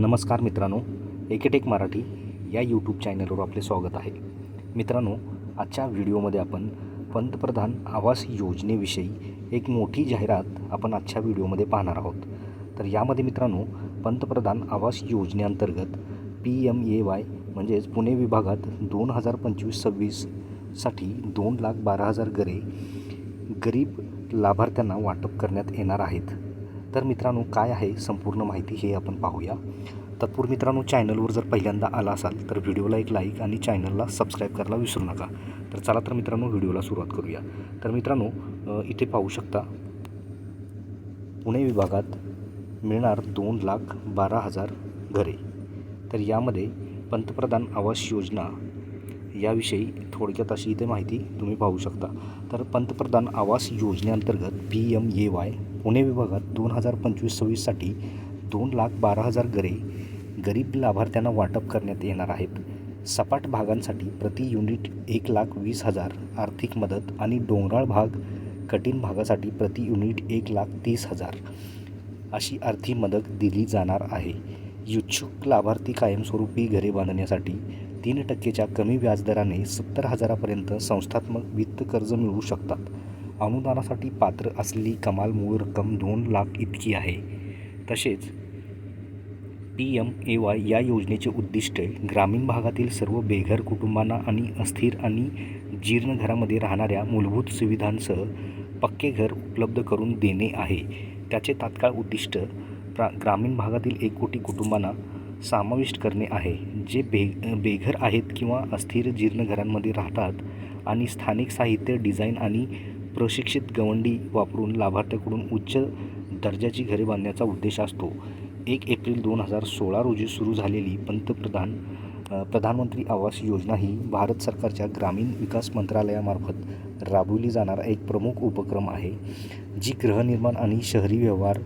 नमस्कार मित्रांनो एकेटेक मराठी या यूट्यूब चॅनलवर आपले स्वागत आहे. मित्रांनो आजच्या व्हिडिओमध्ये आपण पंतप्रधान आवास योजनेविषयी एक मोठी जाहिरात आपण आजच्या व्हिडिओमध्ये पाहणार आहोत. तर यामध्ये मित्रांनो पंतप्रधान आवास योजनेअंतर्गत पी एम ए वाय म्हणजेच पुणे विभागात दोन हजार पंचवीस सव्वीससाठी दोन लाख बारा हजार घरे गरीब लाभार्थ्यांना वाटप करण्यात येणार आहेत. तर मित्रांनो काय आहे संपूर्ण माहिती हे आपण पाहूया. तत्पूर मित्रांनो चॅनलवर जर पहिल्यांदा आला असाल तर व्हिडिओला एक लाईक आणि चॅनलला सबस्क्राईब करायला विसरू नका. तर चला तर मित्रांनो व्हिडिओला सुरुवात करूया. तर मित्रांनो इथे पाहू शकता पुणे विभागात मिळणार दोन लाख बारा हजार घरे. तर यामध्ये पंतप्रधान आवास योजना याविषयी थोडक्यात अशी इथे माहिती तुम्ही पाहू शकता. तर पंतप्रधान आवास योजनेअंतर्गत P M A Y Pune विभागात दोन हजार पंचवीस सव्वीससाठी दोन लाख बारा हजार घरे गरीब लाभार्थ्यांना वाटप करण्यात येणार आहेत. सपाट भागांसाठी प्रति युनिट एक लाख वीस हजार आर्थिक मदत आणि डोंगराळ भाग कठीण भागासाठी प्रति युनिट एक लाख तीस हजार अशी आर्थिक मदत दिली जाणार आहे. इच्छुक लाभार्थी कायमस्वरूपी घरे बांधण्यासाठी तीन टक्केच्या कमी व्याजदराने सत्तर हजारापर्यंत संस्थात्मक वित्त कर्ज मिळवू शकतात. अनुदानासाठी पात्र असलेली कमाल मूळ रक्कम दोन लाख इतकी आहे. तसेच पी एम ए वाय या योजनेचे उद्दिष्ट ग्रामीण भागातील सर्व बेघर कुटुंबांना आणि अस्थिर आणि जीर्ण घरामध्ये राहणाऱ्या मूलभूत सुविधांसह पक्के घर उपलब्ध करून देणे आहे. त्याचे तात्काळ उद्दिष्ट प्रा ग्रामीण भागातील एक कोटी कुटुंबांना समाविष्ट करणे आहे. जे बे बेघर आहेत किंवा अस्थिर जीर्ण घरांमध्ये राहतात आणि स्थानिक साहित्य डिझाईन आणि प्रशिक्षित गवंडी वापरून लाभार्थ्याकडून उच्च दर्जाची घरे बांधण्याचा उद्देश असतो. एक एप्रिल दोन हजार सोळा रोजी सुरू झालेली पंतप्रधान प्रधानमंत्री आवास योजना ही भारत सरकारच्या ग्रामीण विकास मंत्रालयामार्फत राबवली जाणारा एक प्रमुख उपक्रम आहे जी गृहनिर्माण आणि शहरी व्यवहार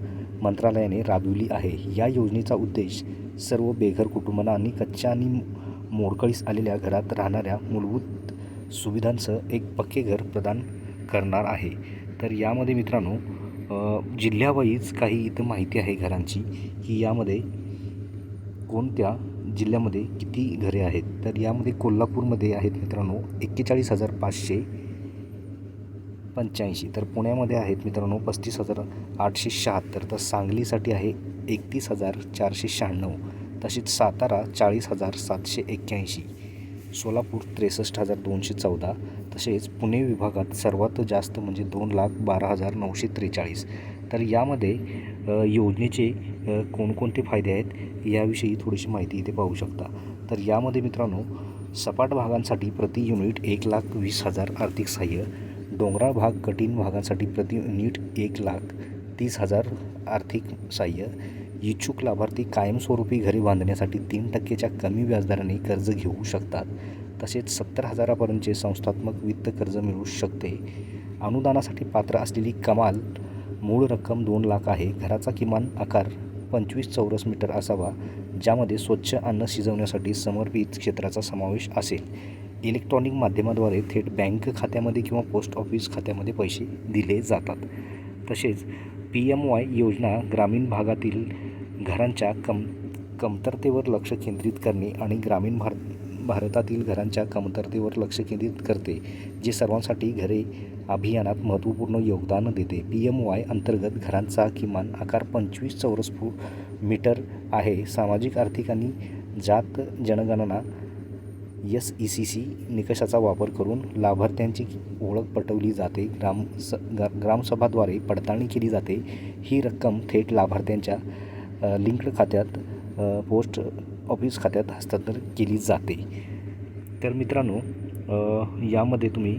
मंत्रालयाने राबविली आहे. या योजनेचा उद्देश सर्व बेघर कुटुंबांना आणि कच्च्या आणि मोडकळीस आलेल्या घरात राहणाऱ्या मूलभूत सुविधांसह एक पक्के घर प्रदान करणार आहे. तर यामध्ये मित्रांनो जिल्ह्यावाईज काही इथं माहिती आहे घरांची की यामध्ये कोणत्या जिल्ह्यामध्ये किती घरे आहेत. तर यामध्ये कोल्हापूरमध्ये आहेत मित्रांनो एक्केचाळीस हजार पाचशे पंच्याऐंशी. तर पुण्यामध्ये आहेत मित्रांनो पस्तीस हजार आठशे शहात्तर. तर सांगलीसाठी आहे एकतीस हजार चारशे शहाण्णव. तसेच सातारा चाळीस हजार सातशे एक्क्याऐंशी. सोलापूर त्रेसष्ट हजार दोनशे चौदा तसेच पुणे विभागात सर्वात जास्त म्हणजे दोन लाख बारा हजार नऊशे त्रेचाळीस. तर यामध्ये योजनेचे कोणकोणते फायदे आहेत याविषयी थोडीशी माहिती इथे पाहू शकता. तर यामध्ये मित्रांनो सपाट भागांसाठी प्रति युनिट एक लाख वीस हजार आर्थिक सहाय्य डोंगराळ भाग कठीण भागांसाठी प्रति युनिट एक लाख तीस हजार आर्थिक सहाय्य इच्छुक लाभार्थी कायमस्वरूपी घरे बांधण्यासाठी तीन टक्केच्या कमी व्याजदराने कर्ज घेऊ शकतात. तसेच सत्तर हजारापर्यंतचे संस्थात्मक वित्त कर्ज मिळू शकते. अनुदानासाठी पात्र असलेली कमाल मूळ रक्कम दोन लाख आहे. घराचा किमान आकार पंचवीस चौरस मीटर असावा ज्यामध्ये स्वच्छ अन्न शिजवण्यासाठी समर्पित क्षेत्राचा समावेश असेल. इलेक्ट्रॉनिक माध्यमाद्वारे थेट बँक खात्यामध्ये किंवा पोस्ट ऑफिस खात्यामध्ये पैसे दिले जातात. तसेच पी एम वाय योजना ग्रामीण भागातील घरांच्या कम कमतरतेवर लक्ष केंद्रित करणे आणि ग्रामीण भार भारतातील घरांच्या कमतरतेवर लक्ष केंद्रित करते जे सर्वांसाठी घरे अभियानात महत्त्वपूर्ण योगदान देते. पी एम वाय अंतर्गत घरांचा किमान आकार पंचवीस चौरस फूट मीटर आहे. सामाजिक आर्थिक आणि जात जनगणना एस ई सी सी निकषाचा वापर करून लाभार्थ्यांची ओळख पटवली जाते. ग्राम स ग्रामसभाद्वारे पडताळणी केली जाते. ही रक्कम थेट लाभार्थ्यांच्या लिंक्ड खात्यात पोस्ट ऑफिस खात्यात हस्तांतरित केली जाते. तर मित्रांनो यामध्ये तुम्ही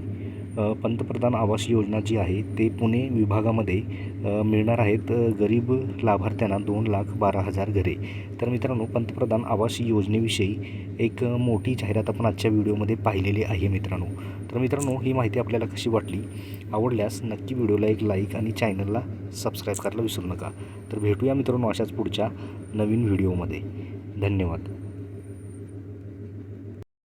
पंतप्रधान आवास योजना जी आहे ते पुणे विभागामध्ये मिळणार आहेत. गरीब लाभार्थ्यांना दोन लाख बारा हजार घरे. तर मित्रांनो पंतप्रधान आवास योजनेविषयी एक मोठी जाहिरात आपण आजच्या व्हिडिओमध्ये पाहिलेली आहे मित्रांनो. तर मित्रांनो ही माहिती आपल्याला कशी वाटली? आवडल्यास नक्की व्हिडिओला एक लाईक आणि चॅनलला सबस्क्राईब करायला विसरू नका. तर भेटूया मित्रांनो अशाच पुढच्या नवीन व्हिडिओमध्ये. धन्यवाद.